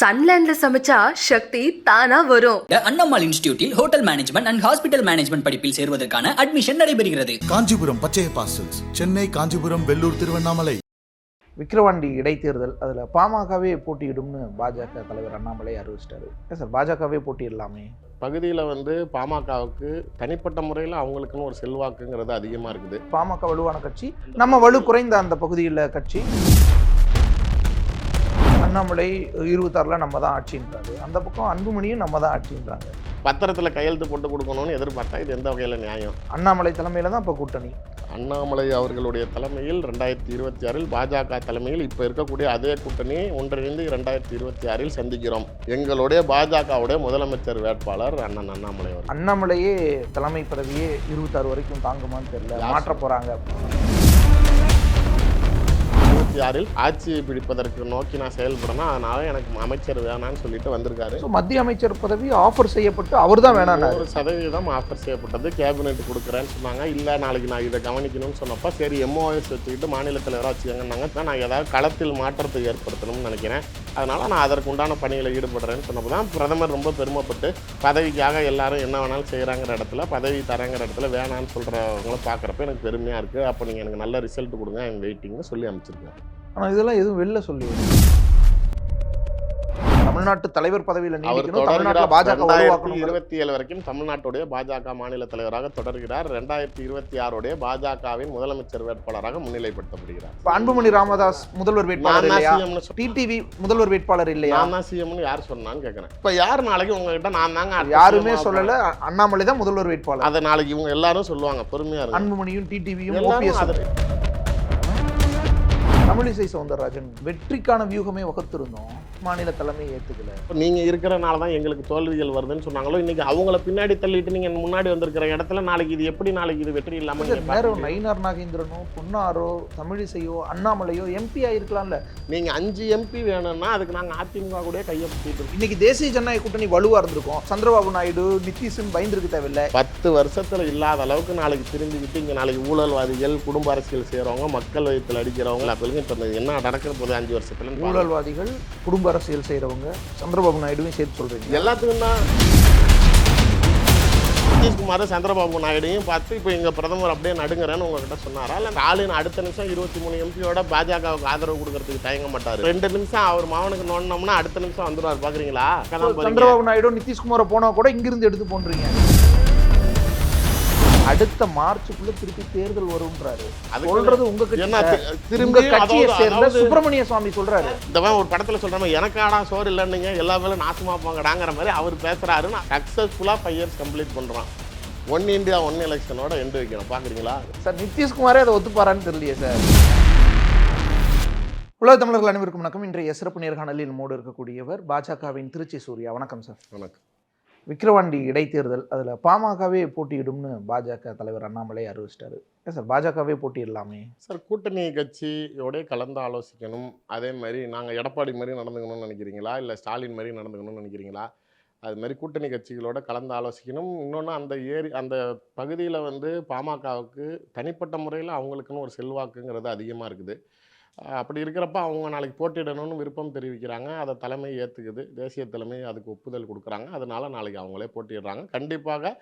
சன்லேண்ட்ல சமைச்சா சக்தி தானா வரும். Annammal இன்ஸ்டிடியூட்டில் hotel management and hospital management படிப்பில் சேருவதற்கான அட்மிஷன் நடைபெறுகிறது. காஞ்சிபுரம் பச்சைய பாசல்ஸ் சென்னை காஞ்சிபுரம் வெள்ளூர் திருவண்ணாமலை. விக்கிரவாண்டி இடைத்தேர்தல் அதில் பாமகவே போட்டியிடும்னு பாஜக தலைவர் அண்ணாமலை அறிவிச்சிட்டாரு. ஏன் சார் பாஜகவே போட்டியிடலாமே? பகுதியில் வந்து பாமகவுக்கு தனிப்பட்ட முறையில் அவங்களுக்குன்னு ஒரு செல்வாக்குங்கிறது அதிகமாக இருக்குது. பாமக வலுவான கட்சி நம்ம வலு குறைந்த அந்த பகுதியில் கட்சி. அண்ணாமலை இருபத்தாறுல நம்ம தான் ஆட்சின்றாரு. அந்த பக்கம் அன்புமணியும் நம்ம தான் ஆட்சின்றாங்க. பத்திரத்தில் கையெழுத்து போட்டு கொடுக்கணும்னு எதிர்பார்த்தா இது எந்த வகையில் நியாயம்? அண்ணாமலை தலைமையில தான் இப்போ கூட்டணி. அண்ணாமலை அவர்களுடைய தலைமையில் ரெண்டாயிரத்தி இருபத்தி ஆறில் பாஜக தலைமையில் இப்போ இருக்கக்கூடிய அதே கூட்டணி ஒன்றிணைந்து ரெண்டாயிரத்தி இருபத்தி ஆறில் சந்திக்கிறோம். எங்களுடைய பாஜகவுடைய முதலமைச்சர் வேட்பாளர் அண்ணன் அண்ணாமலை அவர்கள். அண்ணாமலையே தலைமை பதவியே இருபத்தாறு வரைக்கும் தாங்குமான்னு தெரியல. மாற்ற போறாங்க. இருபத்தி ஆறில் ஆட்சியை பிடிப்பதற்கு நோக்கி நான் செயல்படணும். அதனால எனக்கு அமைச்சர் வேணான்னு சொல்லிட்டு வந்திருக்காரு. மத்திய அமைச்சர் பதவி ஆஃபர் செய்யப்பட்டு அவர் தான் வேணான்னாரு ஒரு சதவீதம் ஆஃபர் செய்யப்பட்டது. கேபினெட் கொடுக்குறேன்னு சொன்னாங்க. இல்லை நாளைக்கு நான் இதை கவனிக்கணும்னு சொன்னப்ப சரி எம்ஓஎஸ் வச்சுக்கிட்டு மாநில தலைவராக வச்சுக்கோங்கன்னாங்க. நான் ஏதாவது களத்தில் மாற்றத்தை ஏற்படுத்தணும்னு நினைக்கிறேன். அதனால் நான் அதற்கு உண்டான பணிகளை ஈடுபடுறேன்னு சொன்னப்போ தான் பிரதமர் ரொம்ப பெருமைப்பட்டு பதவிக்காக எல்லாரும் என்ன வேணாலும் செய்கிறாங்கிற இடத்துல பதவி தரேங்கிற இடத்துல வேணான்னு சொல்கிறவங்கள பார்க்குறப்ப எனக்கு பெருமையாக இருக்குது அப்போ நீங்கள் எனக்கு நல்ல ரிசல்ட் கொடுங்க எங்கள் வெயிட்டிங்னு சொல்லி அமைச்சிருக்கேன் ஆனால் இதெல்லாம் எதுவும் வெளில சொல்லி தமிழ்நாட்டு தலைவர் பதவியில நீடிக்கணும். பாஜக இருபத்தி ஏழு வரைக்கும் தமிழ்நாட்டுடைய பாஜக மாநில தலைவராக தொடர்கிறார். ரெண்டாயிரத்தி இருபத்தி ஆறுடைய பாஜகவின் முதலமைச்சர் வேட்பாளராக முன்னிலைப்படுத்தப்படுகிறார். அன்புமணி ராமதாஸ் முதல்வர் வேட்பாளர். டிடிவி முதல்வர் வேட்பாளர் இல்லையா? நான் தான் சிஎம்னு யார் சொன்னான்னு கேட்கறேன் இப்ப யார் நாளைக்கு உங்ககிட்ட நான் தாங்க யாருமே சொல்லல. அண்ணாமலை தான் முதல்வர் வேட்பாளர். அதை நாளைக்கு இவங்க எல்லாரும் சொல்லுவாங்க பொறுமையா இருக்கு அன்புமணியும் டிடிவியும் ஓபிஎஸ் தமிழிசை சவுந்தரராஜன் வெற்றிக்கான வியூகமே வகுத்திருந்தோம். மாநில தலைமை ஏத்துக்கல. இப்ப நீங்க இருக்கிறனால தான் எங்களுக்கு தோல்விகள் வருதுன்னு சொன்னாங்களோ இன்னைக்கு அவங்கள பின்னாடி தள்ளிட்டு நீங்க முன்னாடி வந்திருக்கிற இடத்துல நாளைக்கு இது எப்படி நாளைக்கு இது வெற்றி இல்லாம நீங்க பார்க்க நேரம்? நயினார் நாகேந்திரனோ பொன்னாரோ தமிழிசையோ அண்ணாமலையோ எம்பி ஆயிருக்கலாம்ல. நீங்க அஞ்சு எம்பி வேணும்னா அதுக்கு நாங்க அதிமுக கூட கையை பிடிச்சிட்டு இருக்கோம். இன்னைக்கு தேசிய ஜனநாயக கூட்டணி வலுவா இருந்திருக்கும். சந்திரபாபு நாயுடு நிதிஷும் பயந்துருக்க தேவையில்ல. பத்து வருஷத்துல இல்லாத அளவுக்கு நாளைக்கு திரும்பிக்கிட்டு இங்க நாளைக்கு ஊழல்வாதிகள் குடும்ப அரசியல் செய்யறவங்க மக்கள் வயிற்றில் அடிக்கிறவங்க அப்படி இப்ப என்ன நடக்கிற போது அஞ்சு வருஷத்துல ஊழல்வாதிகள் குடும்ப அரசியல் செய்றவங்க சந்திரபாபு நாயுடுவையும் சேர்த்து சொல்றீங்க எல்லாத்துக்கும் தான் நிதிஷ்குமார் சந்திரபாபு நாயுடையும் பார்த்து இப்போ எங்க பிரதமர் அப்படியே நடுங்கிறேன்னு உங்ககிட்ட சொன்னாரா? இல்லை ஸ்டாலின் அடுத்த நிமிஷம் இருபத்தி மூணு எம்பியோட பாஜகவுக்கு ஆதரவு கொடுக்கறதுக்கு தயங்க மாட்டாரு. ரெண்டு நிமிஷம் அவர் மாவனுக்கு நோண்டினோம்னா அடுத்த நிமிஷம் அங்கதான் போறீங்க. சந்திரபாபு நாயுடு நிதிஷ்குமாரை போனா கூட இங்கிருந்து எடுத்து போன்றீங்க. அடுத்த மார்ச்சுக்குள்ள திருப்பி தேர்தல் வரும்ன்றாரு. சொல்றது உங்க திரும்பி கட்சியை சேர்ந்த சுப்பிரமணிய சுவாமி சொல்றாரு. இந்த மாதிரி ஒரு படத்துல சொல்றாங்க எனக்காடா சோறு இல்லைன்னீங்க எல்லா வேலையும் நாசமா போங்கடாங்கிற மாதிரி அவர் பேசுறாரு நான் சக்சஸ்ஃபுல்லா ஃபைவ் இயர்ஸ் கம்ப்ளீட் பண்றான். ஒன் இந்தியா ஒன் எலெக்ஷனோட எண்டு வைக்கணும். பாக்குறீங்களா? சார் நிதிஷ்குமாரே அதை ஒத்துப்பாரான்னு தெரியலையே சார். உலக தமிழர்கள் அனைவருக்கும் வணக்கம். இன்றைய சிறப்பு நேர்காணலில் மோடு இருக்கக்கூடியவர் பாஜகவின் திருச்சி சூர்யா. வணக்கம் சார். வணக்கம். விக்கிரவாண்டி இடைத்தேர்தல் அதில் பாமகவே போட்டியிடும்னு பாஜக தலைவர் அண்ணாமலை அறிவிச்சிட்டாரு. ஏன் சார் பாஜகவே போட்டியிடலாமே? சார் கூட்டணி கட்சியோடய கலந்து ஆலோசிக்கணும். அதே மாதிரி நாங்கள் எடப்பாடி மாதிரி நடந்துக்கணும்னு நினைக்கிறீங்களா? இல்லை ஸ்டாலின் மாதிரி நடந்துக்கணும்னு நினைக்கிறீங்களா? அது மாதிரி கூட்டணி கட்சிகளோட கலந்து ஆலோசிக்கணும். இன்னொன்று அந்த ஏரி அந்த பகுதியில் வந்து பாமகவுக்கு தனிப்பட்ட முறையில் அவங்களுக்குன்னு ஒரு செல்வாக்குங்கிறது அதிகமாக இருக்குது. அப்படி இருக்கிறப்ப அவங்க நாளைக்கு போட்டியிடணும்னு விருப்பம் தெரிவிக்கிறாங்க. அதை தலைமை ஏற்றுக்குது தேசிய தலைமை அதுக்கு ஒப்புதல் கொடுக்குறாங்க. அதனால நாளைக்கு அவங்களே போட்டியிடுறாங்க. கண்டிப்பாக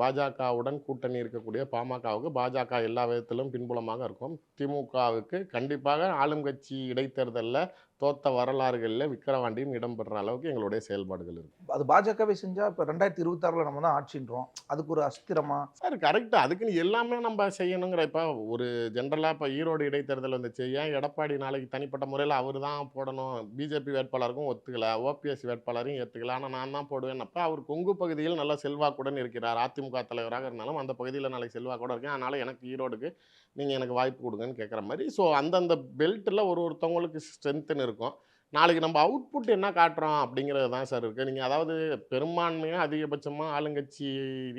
பாஜகவுடன் கூட்டணி இருக்கக்கூடிய பாமகவுக்கு பாஜக எல்லா விதத்திலும் பின்புலமாக இருக்கும். திமுகவுக்கு கண்டிப்பாக ஆளும் கட்சி இடைத்தேர்தலில் தோத்த வரலாறுகளில் விக்கிரவாண்டியும் இடம்பெற அளவுக்கு எங்களுடைய செயல்பாடுகள் இருக்கு. அது பாஜகவே செஞ்சா இப்போ ரெண்டாயிரத்தி இருபத்தாறுல நம்ம தான் ஆட்சின்றோம். அதுக்கு ஒரு அஸ்திரமா? சார் கரெக்டு அதுக்குன்னு எல்லாமே நம்ம செய்யணுங்கிற இப்போ ஒரு ஜென்ரலாக இப்போ ஈரோடு இடைத்தேர்தல் வந்துச்சு. ஏன் எடப்பாடி நாளைக்கு தனிப்பட்ட முறையில் அவர் தான் போடணும். பிஜேபி வேட்பாளருக்கும் ஒத்துக்கல. ஓபிஎஸ் வேட்பாளரையும் ஏற்றுக்கல ஆனால் நான் தான் போடுவேன் அப்போ அவர் கொங்கு பகுதியில் நல்ல செல்வாக்குடன் இருக்கிறார். அதிமுக தலைவராக இருந்தாலும் அந்த பகுதியில் நாளைக்கு செல்வாக்கூட இருக்கேன். அதனால் எனக்கு ஈரோடுக்கு நீங்கள் எனக்கு வாய்ப்பு கொடுங்கன்னு கேட்குற மாதிரி. ஸோ அந்தந்த பெல்ட்டில் ஒரு ஒருத்தவங்களுக்கு ஸ்ட்ரென்த்துன்னு இருக்கும். நாளைக்கு நம்ம அவுட்புட் என்ன காட்டுறோம் அப்படிங்கிறது தான் சார் இருக்குது நீங்கள் அதாவது பெரும்பான்மையாக அதிகபட்சமாக ஆளுங்கட்சி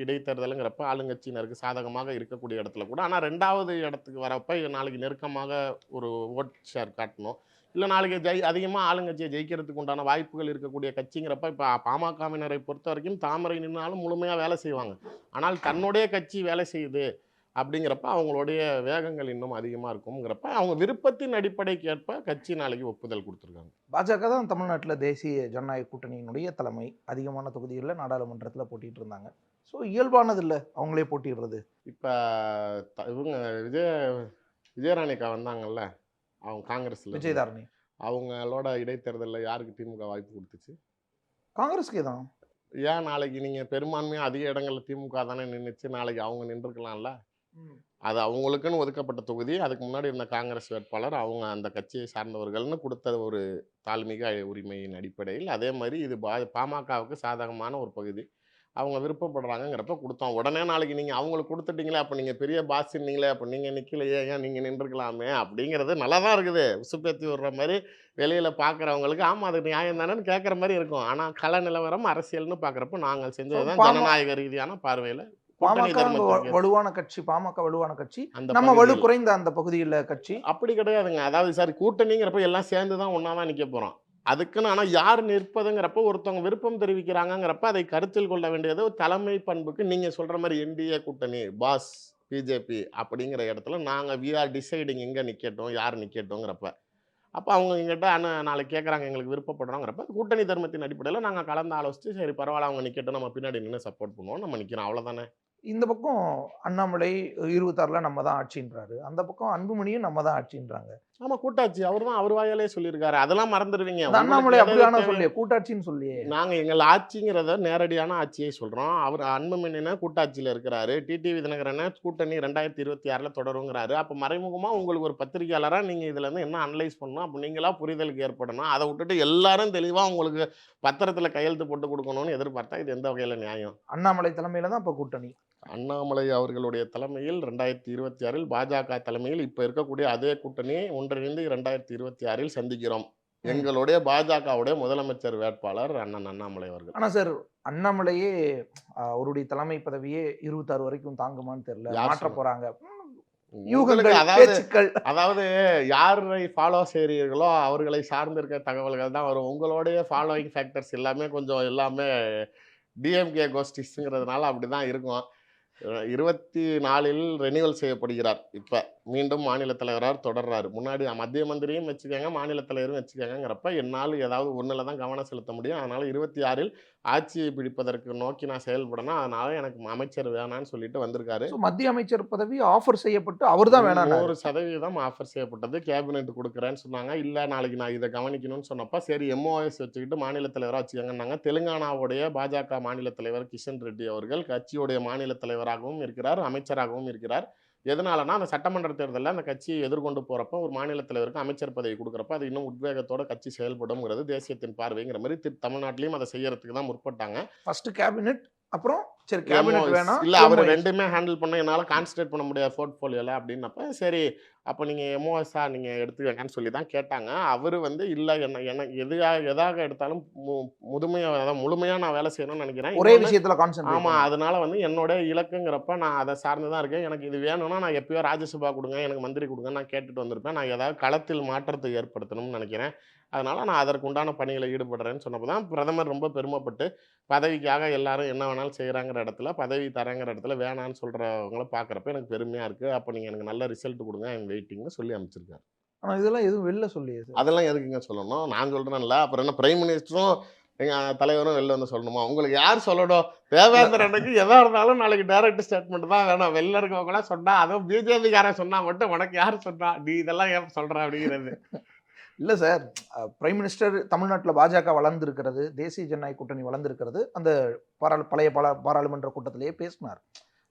இடைத்தேர்தலுங்கிறப்ப ஆளுங்கட்சியினருக்கு சாதகமாக இருக்கக்கூடிய இடத்துல கூட. ஆனால் ரெண்டாவது இடத்துக்கு வரப்ப நாளைக்கு நெருக்கமாக ஒரு ஓட் ஷேர் காட்டணும். இல்லை நாளைக்கு ஜெய் அதிகமாக ஆளுங்கட்சியை ஜெயிக்கிறதுக்கு உண்டான வாய்ப்புகள் இருக்கக்கூடிய கட்சிங்கிறப்ப இப்போ பாமகவினரை பொறுத்த வரைக்கும் தாமரை நின்னாலும் முழுமையாக வேலை செய்வாங்க. ஆனால் தன்னுடைய கட்சி வேலை செய்யுது. அப்படிங்கிறப்ப அவங்களுடைய வேகங்கள் இன்னும் அதிகமாக இருக்குங்கிறப்ப அவங்க விருப்பத்தின் அடிப்படைக்கு ஏற்ப கட்சி நாளைக்கு ஒப்புதல் கொடுத்துருக்காங்க. பாஜக தான் தமிழ்நாட்டில் தேசிய ஜனநாயக கூட்டணியினுடைய தலைமை. அதிகமான தொகுதிகளில் நாடாளுமன்றத்தில் போட்டிட்டு இருந்தாங்க. ஸோ இயல்பானது இல்லை அவங்களே போட்டிடுறது. இப்போ இவங்க விஜய விஜயராணிக்கா வந்தாங்கல்ல? அவங்க காங்கிரஸ்ல. விஜயதாரணி. அவங்களோட இடைத்தேர்தலில் யாருக்கு திமுக வாய்ப்பு கொடுத்துச்சு? காங்கிரஸ்க்கே தான். ஏன் நாளைக்கு நீங்கள் பெரும்பான்மையாக அதிக இடங்கள்ல திமுக தானே நின்றுச்சு நாளைக்கு அவங்க நின்றுக்கலாம்ல? அது அவங்களுக்குன்னு ஒதுக்கப்பட்ட தொகுதி. அதுக்கு முன்னாடி இருந்த காங்கிரஸ் வேட்பாளர் அவங்க அந்த கட்சியை சார்ந்தவர்கள்னு கொடுத்த ஒரு தாழ்மிக உரிமையின் அடிப்படையில். அதே மாதிரி இது பா பாமகவுக்கு சாதகமான ஒரு பகுதி. அவங்க விருப்பப்படுறாங்கங்கிறப்ப கொடுத்தோம். உடனே நாளைக்கு நீங்கள் அவங்களுக்கு கொடுத்துட்டீங்களே அப்போ நீங்கள் பெரிய பாஸ்ன்னீங்களே அப்போ நீங்கள் நிற்கலையே ஏன் நீங்கள் நின்றுக்கலாமே அப்படிங்கிறது நல்லா தான் இருக்குது. உசுப்பேத்தி விடுற மாதிரி வெளியில் பார்க்குறவங்களுக்கு ஆமாம் அது நியாயம் தானேன்னு கேட்குற மாதிரி இருக்கும். ஆனால் கள நிலவரம் அரசியல்னு பார்க்குறப்ப நாங்கள் செஞ்சது தான் ஜனநாயக ரீதியான பார்வையில் பாமக வலுவான கட்சி பாமக வலுவான கட்சி. நம்ம வலு. குறைந்த அந்த பகுதியில் கட்சி. அப்படி கிடையாதுங்க. அதாவது சார் கூட்டணிங்கிறப்ப எல்லாம் சேர்ந்து தான் ஒன்றா தான் நிற்க போகிறோம் அதுக்குன்னு ஆனால் யார் நிற்பதுங்கிறப்ப ஒருத்தவங்க விருப்பம் தெரிவிக்கிறாங்கங்கிறப்ப அதை கருத்தில் கொள்ள வேண்டியது தலைமை பண்புக்கு நீங்கள் சொல்கிற மாதிரி என்டிஏ கூட்டணி பாஸ் பிஜேபி அப்படிங்கிற இடத்துல நாங்கள் வி ஆர் டிசைடிங் எங்கே நிற்கட்டும் யார் நிற்கட்டும்ங்கிறப்ப அப்போ அவங்க எங்கிட்ட அண்ணன் நாளைக்கு கேட்குறாங்க எங்களுக்கு விருப்பப்படுறோங்கிறப்ப கூட்டணி தர்மத்தின் அடிப்படையில் நாங்கள் கலந்து ஆலோசித்து சரி பரவாயில்ல அவங்க நிற்கட்டும் நம்ம பின்னாடி நின்று சப்போர்ட் பண்ணுவோம் நம்ம நிற்கிறோம் அவ்வளோதானே இந்த பக்கம் அண்ணாமலை இருபத்தாறுல நம்ம தான் ஆட்சின்றாரு. அந்த பக்கம் அன்புமணியும் நம்ம தான் ஆட்சின்றாங்க. ஆமாம் கூட்டாட்சி. அவர் தான் அவர் வாயாலே சொல்லியிருக்காரு. அதெல்லாம் மறந்துடுவீங்க. அண்ணாமலை அப்படியான சொல்லியே கூட்டாட்சின்னு சொல்லியே. நாங்க எங்கள் ஆட்சிங்கிறத நேரடியான ஆட்சியை சொல்றோம். அவர் அன்புமணின கூட்டாட்சியில இருக்கிறாரு. டிடிவி தினகரன கூட்டணி ரெண்டாயிரத்தி இருபத்தி ஆறுல தொடருங்கிறாரு. அப்ப மறைமுகமா உங்களுக்கு ஒரு பத்திரிகையாளரா நீங்க இதுல இருந்து என்ன அனலைஸ் பண்ணணும்? அப்ப நீங்களா புரிதலுக்கு ஏற்படணும். அதை விட்டுட்டு எல்லாரும் தெளிவா உங்களுக்கு பத்திரத்துல கையெழுத்து போட்டு கொடுக்கணும்னு எதிர்பார்த்தா இது எந்த வகையில நியாயம்? அண்ணாமலை தலைமையில தான் இப்ப கூட்டணி. அண்ணாமலை அவர்களுடைய தலைமையில் ரெண்டாயிரத்தி இருபத்தி ஆறில் பாஜக தலைமையில் இப்ப இருக்கக்கூடிய அதே கூட்டணியை ஒன்றிணைந்து ரெண்டாயிரத்தி இருபத்தி ஆறில் சந்திக்கிறோம். எங்களுடைய பாஜகவுடைய முதலமைச்சர் வேட்பாளர் அண்ணன் அண்ணாமலை அவர்கள். ஆனா சார் அண்ணாமலையே அவருடைய தலைமை பதவியே இருபத்தாறு வரைக்கும் தாங்குமான்னு தெரியல. மாற்ற? போறாங்க. அதாவது அதாவது யாரை ஃபாலோ செய்கிறீர்களோ அவர்களை சார்ந்திருக்க தகவல்கள் தான் வரும். உங்களுடைய ஃபாலோயிங் ஃபேக்டர்ஸ் எல்லாமே கொஞ்சம் எல்லாமே டிஎம்கே கோஷ்டிஸுங்கிறதுனால அப்படி தான் இருக்கும். இருபத்தி நாலில் ரெனியூவல் செய்யப்படுகிறார். இப்போ மீண்டும் மாநில தலைவராக தொடர்றாரு. முன்னாடி மத்திய மந்திரியும் வச்சுக்கோங்க மாநில தலைவரும் வச்சுக்கோங்கிறப்ப என்னால் ஏதாவது ஒன்றில் தான் கவனம் செலுத்த முடியும். அதனால் இருபத்தி ஆறில் ஆட்சியை பிடிப்பதற்கு நோக்கி நான் செயல்படணும். அதனால எனக்கு அமைச்சர் வேணான்னு சொல்லிட்டு வந்திருக்காரு. மத்திய அமைச்சர் பதவி ஆஃபர் செய்யப்பட்டு அவர் தான் வேணாம் நூறு சதவீதம் ஆஃபர் செய்யப்பட்டது. கேபினெட் கொடுக்குறேன்னு சொன்னாங்க. இல்லை நாளைக்கு நான் இதை கவனிக்கணும்னு சொன்னப்ப சரி எம்ஓஎஸ் வச்சுக்கிட்டு மாநில தலைவராக வச்சுக்கோங்கன்னாங்க. தெலுங்கானாவுடைய பாஜக மாநில தலைவர் கிஷன் ரெட்டி அவர்கள் கட்சியுடைய மாநில தலைவராகவும் இருக்கிறார் அமைச்சராகவும் இருக்கிறார். எதனாலனா அந்த சட்டமன்ற தேர்தலில் அந்த கட்சியை எதிர்கொண்டு போகிறப்ப ஒரு மாநில தலைவருக்கு அமைச்சர் பதவி கொடுக்குறப்ப அது இன்னும் உத்வேகத்தோட கட்சி செயல்படுங்கிறது தேசியத்தின் பார்வைங்கிற மாதிரி தமிழ்நாட்டிலையும் அதை செய்யறதுக்கு தான் முற்பட்டாங்க. ஃபர்ஸ்ட் கேபினெட் அப்புறம் சரி கேபினெட். வேணாம் இல்ல அவர். ரெண்டுமே ஹேண்டில் பண்ண என்னால கான்சன்ட்ரேட் பண்ண முடியாது போர்ட்ஃபோலியோல அப்படின்னப்ப சரி அப்போ நீங்க எம்ஓஎஸ்ஆ நீங்க எடுத்துக்கங்கன்னு சொல்லி தான் கேட்டாங்க. அவர் வந்து இல்ல என்ன எனக்கு எதாக எதாக எடுத்தாலும் முதுமையா அதாவது முழுமையா நான் வேலை செய்யணும்னு நினைக்கிறேன். ஒரே விஷயத்துல ஆமா கான்சென்ட்ரேட் அதனால வந்து என்னோட இலக்குங்கிறப்ப நான் அதை சார்ந்து தான் இருக்கேன். எனக்கு இது வேணும்னா நான் எப்பயோ ராஜ்யசபா கொடுங்க எனக்கு மந்திரி கொடுங்க நான் கேட்டுட்டு வந்திருப்பேன். நான் ஏதாவது களத்தில் மாற்றத்தை ஏற்படுத்தணும்னு நினைக்கிறேன். அதனால நான் அதற்கு உண்டான பணிகளை ஈடுபடுறேன்னு சொன்னப்போ தான் பிரதமர் ரொம்ப பெருமைப்பட்டு பதவிக்காக எல்லாரும் என்ன வேணாலும் செய்கிறாங்கிற இடத்துல பதவி தரங்கிற இடத்துல வேணான்னு சொல்கிறவங்கள பார்க்குறப்ப எனக்கு பெருமையாக இருக்குது அப்போ நீங்கள் எனக்கு நல்ல ரிசல்ட் கொடுங்க ஐம் வெயிட்டிங்னு சொல்லி அமைச்சிருக்காரு. ஆனா இதெல்லாம் எதுவும் வெளில சொல்லியே சார். அதெல்லாம் எதுக்குங்க சொல்லணும்? நான் சொல்கிறேன்ல அப்புறம் என்ன பிரைம் மினிஸ்டரும் எங்கள் தலைவரும் வெளில வந்து சொல்லணுமா? உங்களுக்கு யார் சொல்லணும் தேவேந்திர அன்னைக்கு எதாக இருந்தாலும் நாளைக்கு டைரக்ட் ஸ்டேட்மெண்ட் தான் வேணும். வெளில இருக்கவங்களாம் சொன்னா அதுவும் பிஜேபிக்காரன் சொன்னா மட்டும் உனக்கு யார் சொன்னா? நீ இதெல்லாம் ஏன் சொல்ற? அப்படிங்கிறது. இல்லை சார். பிரைம் மினிஸ்டர் தமிழ்நாட்டில் பாஜக வளர்ந்துருக்கிறது தேசிய ஜனநாயக கூட்டணி வளர்ந்துருக்கிறது அந்த பாராளு பழைய பல பாராளுமன்ற கூட்டத்திலேயே பேசினார்.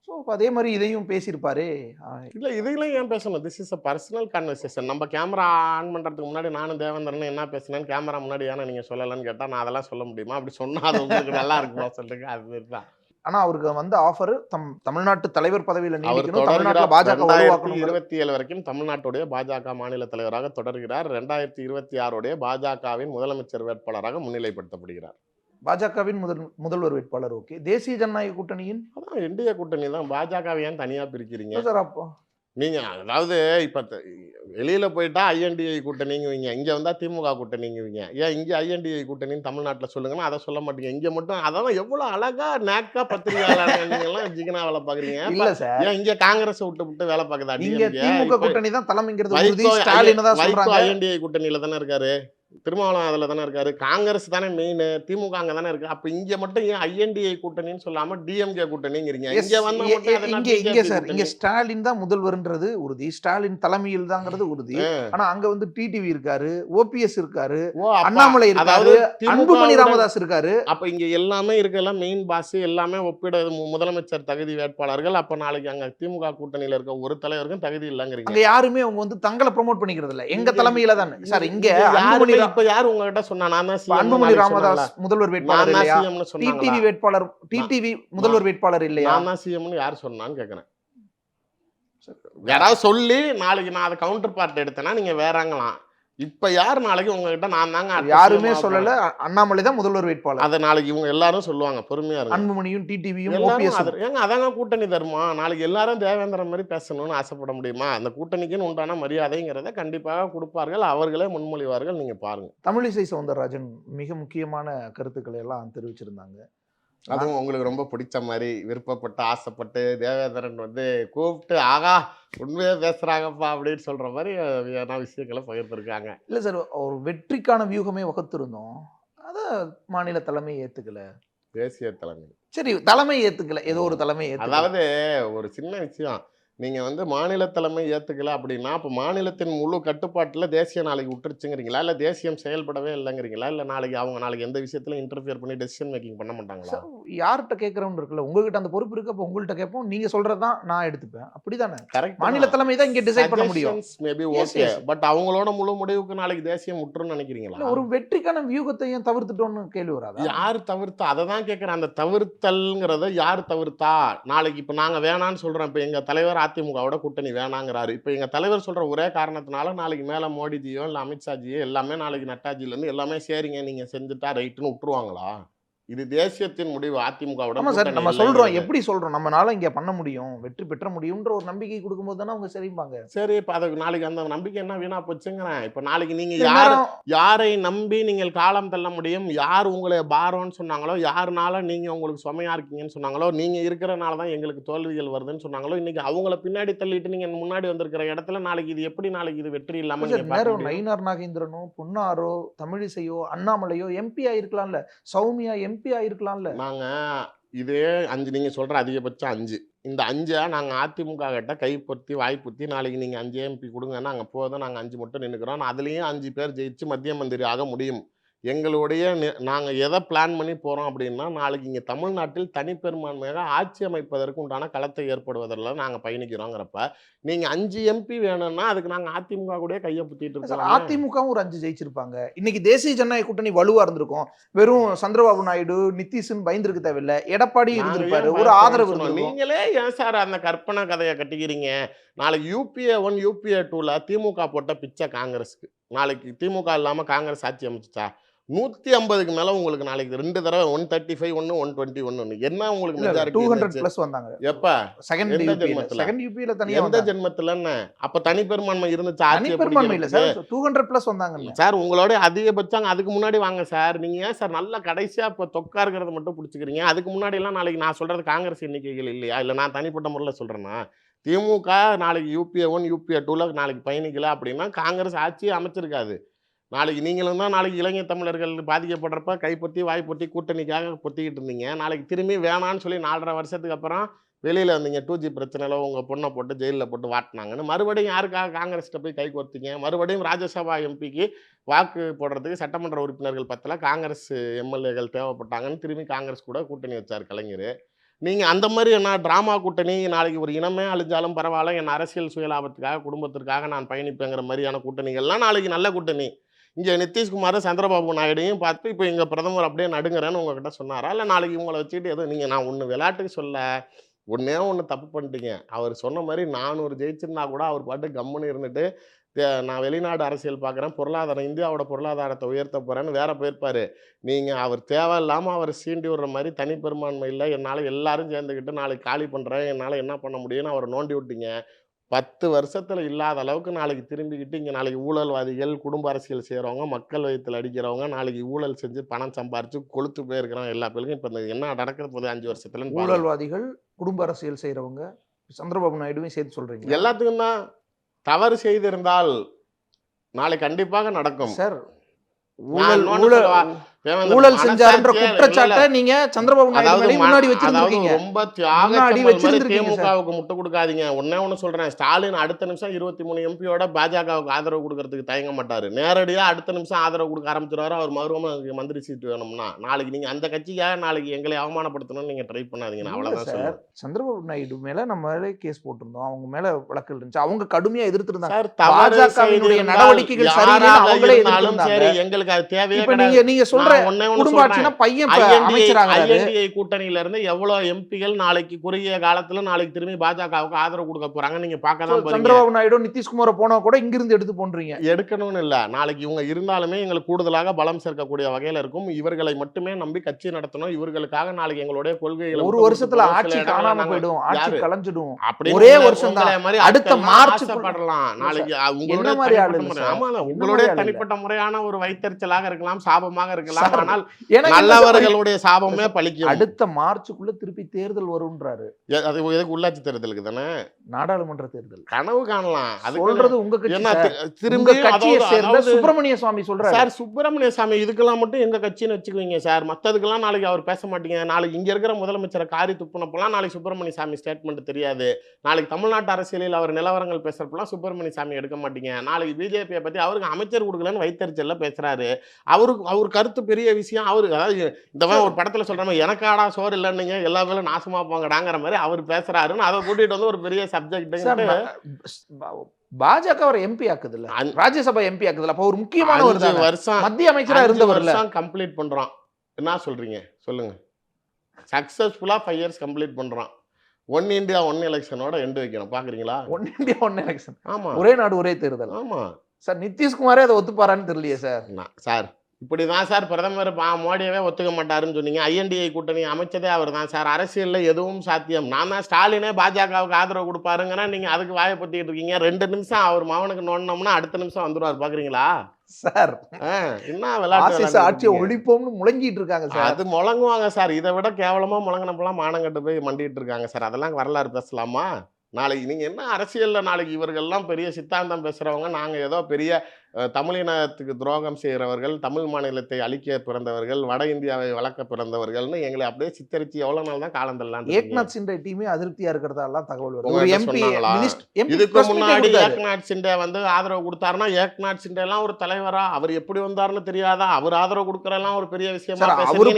ஸோ அதே மாதிரி இதையும் பேசியிருப்பாரு. இல்லை இதையெல்லாம் ஏன் பேசணும்? This is a personal conversation நம்ம கேமரா ஆன் பண்ணுறதுக்கு முன்னாடி நானும் தேவேந்திரன் என்ன பேசினேன்னு கேமரா முன்னாடி ஏன்னா நீங்கள் சொல்லலைன்னு கேட்டால் நான் அதெல்லாம் சொல்ல முடியுமா? அப்படி சொன்னால் அது உங்களுக்கு நல்லா இருக்குமா? சொல்லுங்க. அது தான் ஆனா அவருக்கு வந்த ஆஃபர் தம் தமிழ்நாட்டு தலைவர் பதவியில நீடிக்கணும். தமிழ்நாட்டுல பாஜக இருபத்தி ஏழு வரைக்கும் தமிழ்நாட்டுடைய பாஜக மாநில தலைவராக தொடர்கிறார். ரெண்டாயிரத்தி இருபத்தி ஆறுடைய பாஜகவின் முதலமைச்சர் வேட்பாளராக முன்னிலைப்படுத்தப்படுகிறார். பாஜகவின் முதல் முதல்வர் வேட்பாளர் ஓகே. தேசிய ஜனநாயக கூட்டணியின்? அதான் என்டிஏ கூட்டணி தான். பாஜகவை ஏன் தனியா பிரிக்கிறீங்க? சார் அப்போ நீங்க அதாவது இப்ப வெளியில போயிட்டா ஐஎன்டிஐ கூட்டணிங்குவீங்க. இங்க வந்தா திமுக கூட்டணிங்குவீங்க. ஏன் இங்க ஐஎன்டிஐ கூட்டணின்னு தமிழ்நாட்டுல சொல்லுங்கன்னா அதை சொல்ல மாட்டீங்க. இங்க மட்டும் அதான் எவ்வளவு அழகா நேக்கா பத்திரிகையாளர் நீங்க எல்லாம் ஜிகனா வேலை இல்ல சார். ஏன் இங்க காங்கிரஸ் விட்டு விட்டு வேலை பாக்குதா? இங்க DMK? திமுக கூட்டணி தான் தலைமைங்கிறது ஐஎன்டிஐ கூட்டணியில தானே இருக்காரு? திருமாவளவன் அதுல தானே இருக்காரு. காங்கிரஸ் தானே மெயின் திமுக அங்க தானே இருக்கு. அப்ப இங்க மட்டும் ஏன் ஐஎன்டிஐ கூட்டணின்னு சொல்லாம டிஎம்கே கூட்டணிங்கிறீங்க? இங்க வந்தா சார் இங்க. ஸ்டாலின் தான் முதல்வர்ன்றது உறுதி. ஸ்டாலின் தலைமையில் தாங்கிறது உறுதி. ஆ. ஆனா அங்க வந்து டிடிவி இருக்காரு ஓபிஎஸ் இருக்காரு அண்ணாமலை இருக்காரு அன்புமணி ராமதாஸ் இருக்காரு. அப்ப இங்க எல்லாமே இருக்கலாம் மெயின் பாஸ் எல்லாமே ஒப்பிட முதலமைச்சர் தகுதி வேட்பாளர்கள். அப்ப நாளைக்கு அங்க திமுக கூட்டணியில இருக்க ஒரு தலைவருக்கும் தகுதி இல்லைங்கிறீங்க. அங்க யாருமே அவங்க வந்து தங்களை ப்ரோமோட் பண்ணிக்கிறது இல்ல எங்க தலைமையில தான். சார் இங்க அன்புமணி இப்ப யாரு உங்ககிட்ட சொன்னா? நான் அன்புமணி ராமதாஸ்? முதல்வர் வேட்பாளர் இல்லையா? டிடிவி? வேட்பாளர் டிடிவி முதல்வர் வேட்பாளர் இல்லையா? நான் சிஎம்னு யார் சொன்னான்னு கேக்குறேன். யாராவது சொல்லி நாளைக்கு நான் அதை கவுண்டர் பார்ட் எடுத்தேன்னா நீங்க வேறாங்களாம் இப்ப யார் நாளைக்கு உங்ககிட்ட நான் தாங்க யாருமே சொல்லல. அண்ணாமலை தான் முதல்வர் வேட்பாளர். அதை நாளைக்கு இவங்க எல்லாரும் சொல்லுவாங்க பொறுமையா இருக்கு அன்புமணியும் டிடிவியும் ஏங்க அதாங்க கூட்டணி தருமா? நாளைக்கு எல்லாரும் தேவேந்திரன் மாதிரி பேசணும்னு ஆசைப்பட முடியுமா? அந்த கூட்டணிக்குன்னு உண்டான மரியாதைங்கிறத கண்டிப்பாக கொடுப்பார்கள் அவர்களே முன்மொழிவார்கள் நீங்க பாருங்க. தமிழிசை சவுந்தரராஜன் மிக முக்கியமான கருத்துக்களை எல்லாம் தெரிவிச்சிருந்தாங்க. அதுவும் உங்களுக்கு ரொம்ப பிடிச்ச மாதிரி விருப்பப்பட்டு ஆசைப்பட்டு தேவேந்திரன் வந்து கூப்பிட்டு ஆகா உண்மையா பேசுறாங்கப்பா அப்படின்னு சொல்ற மாதிரி நான் விஷயங்களை பகிர்ந்துருக்காங்க. இல்ல சார் ஒரு வெற்றிக்கான வியூகமே வகுத்திருந்தோம். அத மாநில தலைமை ஏத்துக்கல. தேசிய தலைமை. சரி தலைமை ஏத்துக்கல. ஏதோ ஒரு தலைமை அதாவது ஒரு சின்ன விஷயம். நீங்க வந்து மாநில தலைமை ஏத்துக்கல அப்படின்னா அப்ப மாநிலத்தின் முழு கட்டுப்பாட்டுல தேசிய நாளைக்கு விட்டுருச்சுங்கிறீங்களா இல்ல தேசியம் செயல்படவே இல்லைங்கிறீங்களா? இல்ல நாளைக்கு அவங்க நாளைக்கு எந்த விஷயத்துல இன்டர்ஃபியர் பண்ணி டெசிஷன் மேக்கிங் பண்ண மாட்டாங்களா? யார்கிட்ட கேட்கறோம்னு இருக்குல்ல உங்ககிட்ட அந்த பொறுப்பு இருக்கு அப்ப உங்கள்கிட்ட கேட்போம். நீங்க சொல்றதுதான் நான் எடுத்துப்பேன். அப்படிதானே? கரெக்ட் மாநில தலைமை தான் இங்க டிசைட் பண்ண முடியும். Maybe okay. பட் அவங்களோட முழு முடிவுக்கு நாளைக்கு தேசியம் முற்றுன்னு நினைக்கிறீங்களா? ஒரு வெற்றிக்கான வியூகத்தை ஏன் தவிர்த்துட்டோம்னு கேள்வி வராதா? யார் தவிர்த்தா? அதை தான் கேட்குறேன் அந்த தவிர்த்தல்ங்கிறத யார் தவிர்த்தா? நாளைக்கு இப்போ நாங்கள் வேணான்னு சொல்கிறோம் இப்போ எங்கள் தலைவர் அதிமுகவோட கூட்டணி வேணாங்கிறாரு. இப்போ எங்கள் தலைவர் சொல்கிற ஒரே காரணத்தினால நாளைக்கு மேலே மோடிஜியோ இல்லை அமித்ஷாஜியோ எல்லாமே நாளைக்கு நட்டாஜிலேருந்து எல்லாமே சரிங்க நீங்கள் செஞ்சுட்டா ரைட்டுன்னு விட்டுருவாங்களா இது தேசியத்தின் முடிவு அதிமுகவோட ஆமா சார் நம்ம சொல்றோம். இல்லைங்கிறது. எப்படி சொல்றோம்? நம்மனால இங்க பண்ண முடியும். வெற்றி பெற்ற முடியும்ன்ற ஒரு நம்பிக்கை கொடுக்கும்போது தானே அவங்க சரிம்பாங்க. சரி இப்போ அதுக்கு நாளைக்கு அந்த நம்பிக்கை என்ன வீணா போச்சுங்கிறேன். இப்போ நாளைக்கு நீங்கள் யார் யாரை நம்பி நீங்கள் காலம் தள்ள முடியும்? யார் உங்களை பாரோன்னு சொன்னாங்களோ யாருனால நீங்க உங்களுக்கு சுமையா இருக்கீங்கன்னு சொன்னாங்களோ நீங்க இருக்கிறனால தான் எங்களுக்கு தோல்விகள் வருதுன்னு சொன்னாங்களோ இன்னைக்கு அவங்கள பின்னாடி தள்ளிட்டு நீங்க முன்னாடி வந்திருக்கிற இடத்துல நாளைக்கு இது எப்படி நாளைக்கு இது வெற்றி இல்லாம சார், நீங்க பார்க்க நேரம்? நயினார் நாகேந்திரனோ பொன்னாரோ தமிழிசையோ அண்ணாமலையோ எம்பி ஆயிருக்கலாம்ல. சௌமியா எம்பி ஆயிருக்கலாம்ல. நாங்கள் இதே அஞ்சு நீங்கள் சொல்கிற அதிகபட்சம் அஞ்சு. இந்த அஞ்சை நாங்கள் அதிமுக கிட்ட கைப்பொத்தி வாய்ப்புத்தி நாளைக்கு நீங்கள் அஞ்சு எம்பி கொடுங்கன்னா அங்கே போதும். நாங்கள் அஞ்சு மட்டும் நின்றுக்கிறோம் அதுலேயும் அஞ்சு பேர் ஜெயிச்சு மத்திய மந்திரி ஆக முடியும். எங்களுடைய நி- நாங்க எதை பிளான் பண்ணி போறோம் அப்படின்னா நாளைக்கு இங்க தமிழ்நாட்டில் தனிப்பெரும்பான்மையாக ஆட்சி அமைப்பதற்கு உண்டான களத்தை ஏற்படுவதில் நாங்க பயணிக்கிறோங்கிறப்ப நீங்க அஞ்சு எம்பி வேணும்னா அதுக்கு நாங்க அதிமுக கூட கையை புத்திட்டு இருக்கோம் அதிமுகவும் ஒரு அஞ்சு ஜெயிச்சிருப்பாங்க. இன்னைக்கு தேசிய ஜனநாயக கூட்டணி வலுவா இருந்திருக்கும். வெறும் சந்திரபாபு நாயுடு நிதிஷன் பயந்துருக்க தேவையில்ல. எடப்பாடி இருந்திருப்பாரு. ஒரு ஆதரவு நீங்களே ஏன் சார் அந்த கற்பனை கதையை கட்டிக்கிறீங்க? நாளைக்கு யூபிஏ ஒன் யூபிஏ டூல திமுக போட்ட பிச்சை காங்கிரஸ்க்கு. நாளைக்கு திமுக இல்லாம காங்கிரஸ் ஆட்சி அமைச்சுச்சா? நூத்தி ஐம்பதுக்கு மேல உங்களுக்கு நாளைக்கு ரெண்டு தடவை ஒன் தேர்ட்டி ஃபைவ் ஒன்னு ஒன் டுவெண்ட்டி ஒன்னு என்ன உங்களுக்கு டூ ஹண்ட்ரட் பிளஸ் வந்தாங்க. எப்ப செகண்ட் எந்த ஜென்மத்துல? செகண்ட் யூபியில தனியா எந்த வந்தாங்க. ஜென்மத்துல என்ன அப்ப தனிப்பெரும்பான்மை இருந்துச்சு ஆட்சியை தனிப்பெரும்பான்மை இல்ல? சார் டூ ஹண்ட்ரட் பிளஸ் வந்தாங்கல்ல சார் உங்களோட அதிகபட்சம் அதுக்கு முன்னாடி வாங்க சார். நீங்க ஏன் சார் நல்ல கடைசியா இப்போ தொக்கா இருக்கிறத மட்டும் பிடிச்சிக்கிறீங்க? அதுக்கு முன்னாடி எல்லாம் நாளைக்கு நான் சொல்றது காங்கிரஸ் எண்ணிக்கைகள் இல்லையா? இல்ல நான் தனிப்பட்ட முறையில் சொல்றேன்னா திமுக நாளைக்கு யூபிஏ ஒன் யூபிஏ டூல நாளைக்கு பயணிக்கல அப்படின்னா காங்கிரஸ் ஆட்சி அமைச்சிருக்காது. நாளைக்கு நீங்களும் தான் நாளைக்கு இளைஞர் தமிழர்கள் பாதிக்கப்படுறப்ப கைப்பற்றி வாய்ப்பொத்தி கூட்டணிக்காக பொத்திக்கிட்டு இருந்தீங்க. நாளைக்கு திரும்பி வேணான்னு சொல்லி நாலரை வருஷத்துக்கு அப்புறம் வெளியில் வந்தீங்க. டூ ஜி பிரச்சனையில் உங்கள் பொண்ணை போட்டு ஜெயிலில் போட்டு வாட்டினாங்கன்னு. மறுபடியும் யாருக்காக காங்கிரஸ்கிட்ட போய் கை கோர்த்தீங்க? மறுபடியும் ராஜ்யசபா எம்பிக்கு வாக்கு போடுறதுக்கு சட்டமன்ற உறுப்பினர்கள் பத்தில் காங்கிரஸ் எம்எல்ஏகள் தேவைப்பட்டாங்கன்னு திரும்பி காங்கிரஸ் கூட கூட்டணி வச்சார் கலைஞர். நீங்கள் அந்த மாதிரி என்ன ட்ராமா கூட்டணி? நாளைக்கு ஒரு இனமே அழிஞ்சாலும் பரவாயில்ல. என் அரசியல் சுயலாபத்துக்காக குடும்பத்திற்காக நான் பயணிப்பேங்கிற மாதிரியான கூட்டணிகள்லாம் நாளைக்கு நல்ல கூட்டணி. இங்கே நிதிஷ்குமார் சந்திரபாபு நாயுடையும் பார்த்து இப்போ எங்கள் பிரதமர் அப்படியே நடுங்கிறேன்னு உங்ககிட்ட சொன்னாரா? இல்லை நாளைக்கு உங்களை வச்சுக்கிட்டு எதுவும் நீங்கள் நான் ஒன்று விளையாட்டுக்கு சொல்ல ஒன்றே ஒன்று தப்பு பண்ணிட்டீங்க. அவர் சொன்ன மாதிரி நானூறு ஜெயிச்சிருந்தா கூட அவர் பாட்டு கம்முன்னு இருந்துட்டு தே- நான் வெளிநாடு அரசியல் பார்க்குறேன் பொருளாதாரம் இந்தியாவோட பொருளாதாரத்தை உயர்த்த போகிறேன்னு வேற போயிருப்பார். நீங்கள் அவர் தேவையில்லாமல் அவர் சீண்டி விடுற மாதிரி தனிப்பெரும்பான்மை இல்லை. என்னால் எல்லாரும் சேர்ந்துக்கிட்டு நாளைக்கு காலி பண்ணுறேன் என்னால் என்ன பண்ண முடியும்னு அவரை நோண்டி விட்டீங்க. பத்து வருஷத்துல இல்லாத அளவுக்கு நாளைக்கு திரும்பிக்கிட்டு இங்க நாளைக்கு ஊழல்வாதிகள் குடும்ப அரசியல் செய்றவங்க மக்கள் வயித்துல அடிக்கிறவங்க நாளைக்கு ஊழல் செஞ்சு பணம் சம்பாரிச்சு கொளுத்து போயிருக்கிறவங்க எல்லா பேருக்கும். இப்ப என்ன நடக்கிற போகுது அஞ்சு வருஷத்துல ஊழல்வாதிகள் குடும்ப அரசியல் செய்யறவங்க சந்திரபாபு நாயுடுவையும் சேர்த்து சொல்றீங்க எல்லாத்துக்கும் தான் தவறு செய்திருந்தால் நாளை கண்டிப்பாக நடக்கும். சார் ஊழல் ஊழல் செஞ்சாருன்ற குற்றச்சாட்டை. நீங்க சந்திரபாபு நாயுடு முன்னாடி வச்சிருக்கீங்க ரொம்ப தியாக முன்னாடி கம்மல் மாதிரி வச்சிருந்திருக்கீங்க சார். திமுகவுக்கு முட்டு கொடுக்காதீங்க ஒன்னே ஒண்ணு சொல்றேன். ஸ்டாலின் அடுத்த நிமிஷம் இருபத்தி மூணு எம்பியோட பாஜகவுக்கு ஆதரவு கொடுக்கறதுக்கு தயங்க மாட்டாரு. நேரடியா அடுத்த நிமிஷம் ஆதரவு கொடுக்க ஆரம்பிச்சிருவாரு. அவர் மறுபடியும் மந்திரி சீட்டு வேணும்னா. நாளைக்கு நீங்க அந்த கட்சிக்காக நாளைக்கு எங்களை அவமானப்படுத்தணும்னு நீங்க ட்ரை பண்ணாதீங்க அவ்வளவுதான் சார். சந்திரபாபு நாயுடு மேல நம்ம கேஸ் போட்டிருந்தோம். அவங்க மேல வழக்கு இருந்துச்சு. அவங்க கடுமையா எதிர்த்திருந்தாங்க. பாஜகவினுடைய நடவடிக்கைகள் சரியில்லைன்னு யாராக அவங்களே எங்களுக்கு அது தேவையே நீங்க நீங்க சொல்ற குடும்ப ஆட்சினா பையன் கூட்டணியில இருந்து எவ்வளவு எம்பிகள் நாளைக்கு குறுகிய காலத்துல நாளைக்கு திரும்பி பாஜகவுக்கு ஆதரவு கொடுக்க போறாங்க நீங்க பார்க்க தான் சந்திரபாபு நாயுடு நிதிஷ்குமார போனா கூட இங்கிருந்து எடுத்து போன்றீங்க. எடுக்கணும்னு இல்ல. நாளைக்கு இவங்க இருந்தாலுமே எங்களுக்கு கூடுதலாக பலம் சேர்க்கக்கூடிய வகையில இருக்கும். இவர்களை மட்டுமே நம்பி கட்சி நடத்தணும். இவர்களுக்காக நாளைக்கு எங்களுடைய கொள்கைகளை ஒரு வருஷத்துல ஆட்சி காணாம போயிடும் ஆட்சி? கலைஞ்சிடும் அப்படின்னு ஒரே வருஷம் மாதிரி அடுத்த மார்ச்சுக்குள்ள- ஆசைப்படலாம். நாளைக்கு உங்களுடைய? தனிப்பட்ட முறையான ஒரு வைத்தறிச்சலாக இருக்கலாம் சாபமாக இருக்கலாம். ஆனால் நல்லவர்களுடைய சாபமே பலிக்கும் அடுத்த மார்ச்சுக்குள்ள திருப்பி தேர்தல் வரும்ன்றாரு. அது எதுக்கு உள்ளாட்சி தேர்தலுக்கு தானே? நாடாளுமன்ற தேர்தல். கனவு காணலாம். அதுக்கு சொல்றது உங்க கட்சி திரும்பி கட்சியை சேர்ந்த சுப்பிரமணிய சுவாமி சொல்றாரு. சார் சுப்பிரமணிய சாமி இதுக்கெல்லாம் மட்டும் எங்க கட்சின்னு வச்சுக்குவீங்க சார். மத்ததுக்கெல்லாம் நாளைக்கு அவர் பேச மாட்டீங்க. நாளைக்கு இங்க இருக்கிற முதலமைச்சரை காரி துப்புனப்பெல்லாம் நாளைக்கு சுப்பிரமணிய சாமி ஸ்டேட்மெண்ட் தெரியாது. நாளைக்கு தமிழ்நாட்டு அரசியலில் அவர் நிலவரங்கள் பேசுறப்பெல்லாம் சுப்பிரமணிய சாமி எடுக்க மாட்டீங்க. நாளைக்கு பிஜேபியை பத்தி அவருக்கு அமைச்சர் கொடுக்கலன்னு வைத்தறிச்சல்ல பேசுறாரு. அவருக்கு அவர் கருத்து பெரிய விஷயம். அவரு அதாவது இந்த மாதிரி ஒரு படத்துல சொல்ற மாதிரி எனக்காடா சோறு இல்லைன்னீங்க எல்லா பேரும் நாசமா போங்கடாங்கிற மாதிரி அவர் பேசுறாருன்னு அதை கூட்டிட்டு வந்து ஒரு பெரிய சார், சப்ஜெக்ட் பாஜக அவர் எம்பி ஆக்குதுல்ல. அஞ்சு- ராஜ்யசபா எம்பி ஆக்குதுல்ல. அப்ப ஒரு முக்கியமானவர் அஞ்சு தானே. வருஷம் மத்திய அமைச்சரா இருந்தவர்ல. கம்ப்ளீட் பண்றான். என்ன சொல்றீங்க? சொல்லுங்க. சக்சஸ்ஃபுல்லா ஃபைவ் இயர்ஸ் கம்ப்ளீட் பண்றான். ஒன் இந்தியா ஒன் எலெக்ஷனோட எண்டு வைக்கணும். பாக்குறீங்களா? ஒன் இந்தியா ஒன் எலெக்ஷன் ஆமா. ஒரே நாடு ஒரே தேர்தல். ஆமா. சார் நிதிஷ்குமாரே அதை ஒத்துப்பாரான்னு தெரியலையே சார் நான் சார் இப்படிதான் சார் பிரதமர் பா மோடியவே ஒத்துக்க மாட்டாருன்னு சொன்னீங்க. ஐஎன்டிஐ கூட்டணி அமைச்சதே அவர் தான் சார். அரசியல்ல எதுவும் சாத்தியம். நான் தான் ஸ்டாலினே பாஜகவுக்கு ஆதரவு கொடுப்பாருங்கன்னா நீங்க அதுக்கு வாயை இருக்கீங்க. ரெண்டு நிமிஷம் அவர் மகனுக்கு நோண்டினோம்னா அடுத்த நிமிஷம் வந்துருவார். பாக்குறீங்களா? சார் என்ன விளையாட்டு ஆட்சியை? ஒழிப்போம்னு முழங்கிட்டு இருக்காங்க சார். அது முழங்குவாங்க சார். இதை விட கேவலமா முழங்கினப்பெல்லாம் மானங்கட்டு போய் மண்டிட்டு இருக்காங்க சார். அதெல்லாம் வரலாறு பேசலாமா? நாளைக்கு நீங்க என்ன அரசியல்ல நாளைக்கு இவர்கள்லாம் பெரிய சித்தாந்தம் பேசுறவங்க நாங்க ஏதோ பெரிய தமிழினத்துக்கு துரோகம் செய்கிறவர்கள் தமிழ் மாநிலத்தை அழிக்க பிறந்தவர்கள் வட இந்தியாவை வளர்க்க பிறந்தவர்கள்னு எங்களை அப்படியே சித்தரிச்சு எவ்வளவு நாள் தான் காலம் தள்ளலாம் ஏக்நாத் சிண்டே டீமே அதிருப்தியா இருக்கிறதா எல்லாம் தகவல் இதுக்கு முன்னாடி ஏக்நாத் சிண்டே வந்து ஆதரவு கொடுத்தாருன்னா ஏக்நாத் சிண்டே எல்லாம் ஒரு தலைவரா? அவர் எப்படி வந்தாருன்னு தெரியாதா? அவர் ஆதரவு கொடுக்கறதெல்லாம் ஒரு பெரிய விஷயமா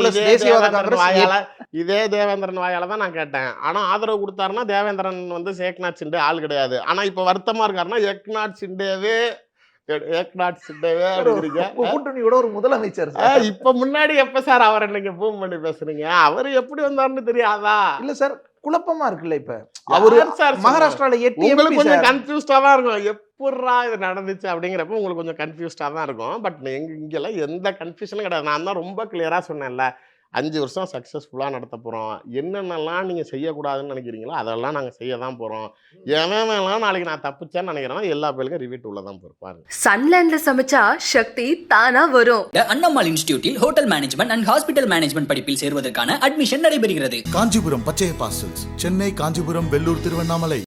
இதே தேவேந்திரன் வாயால இதே தேவேந்திரன் வாயால தான் நான் கேட்டேன். ஆனா ஆதரவு கொடுத்தாருன்னா தேவேந்திரன் வந்து ஏக்நாத் சிண்டே ஆள் கிடையாது. ஆனா இப்ப வருத்தமா இருக்காருன்னா ஏக்நாத் சிண்டேவே கூட்டணியோட ஒரு முதலமைச்சர் இப்ப முன்னாடி எப்ப சார் அவரை நீங்க பூம் பண்ணி பேசுறீங்க அவர் எப்படி வந்தாருன்னு தெரியாதா? இல்ல சார் குழப்பமா இருக்குல்ல இப்ப? அவரு சார்? மகாராஷ்டிரால எட்டு கொஞ்சம் கன்ஃபியூஸ்டா தான் இருக்கும். எப்பட்றா இது நடந்துச்சு அப்படிங்கிறப்ப உங்களுக்கு கொஞ்சம் கன்ஃபியூஸ்டா தான் இருக்கும். பட் எங்க இங்கெல்லாம் எந்த கன்ஃபியூஷனும் கிடையாது. நான் தான் ரொம்ப கிளியரா சொன்னேன்ல. அஞ்சு வருஷம் சக்ஸஸ்ஃபுல்லாக நடத்த போகிறோம் என்னென்னலாம் நீங்கள் செய்யக்கூடாதுன்னு நினைக்கிறீங்களோ அதெல்லாம் நாங்கள் செய்ய தான் போகிறோம் எவன்லாம் நாளைக்கு நான் தப்பிச்சேன்னு நினைக்கிறேன்னா எல்லா பேருக்கும் ரிவீட் உள்ள தான் போயிருப்பாரு சன்லேண்ட்ல சமைச்சா சக்தி தானா வரும். Annammal இன்ஸ்டிடியூட்டில் hotel management and hospital management படிப்பில் சேருவதற்கான அட்மிஷன் நடைபெறுகிறது. காஞ்சிபுரம் பச்சைய பாசல்ஸ் சென்னை காஞ்சிபுரம் வெள்ளூர் திருவண்ணாமலை.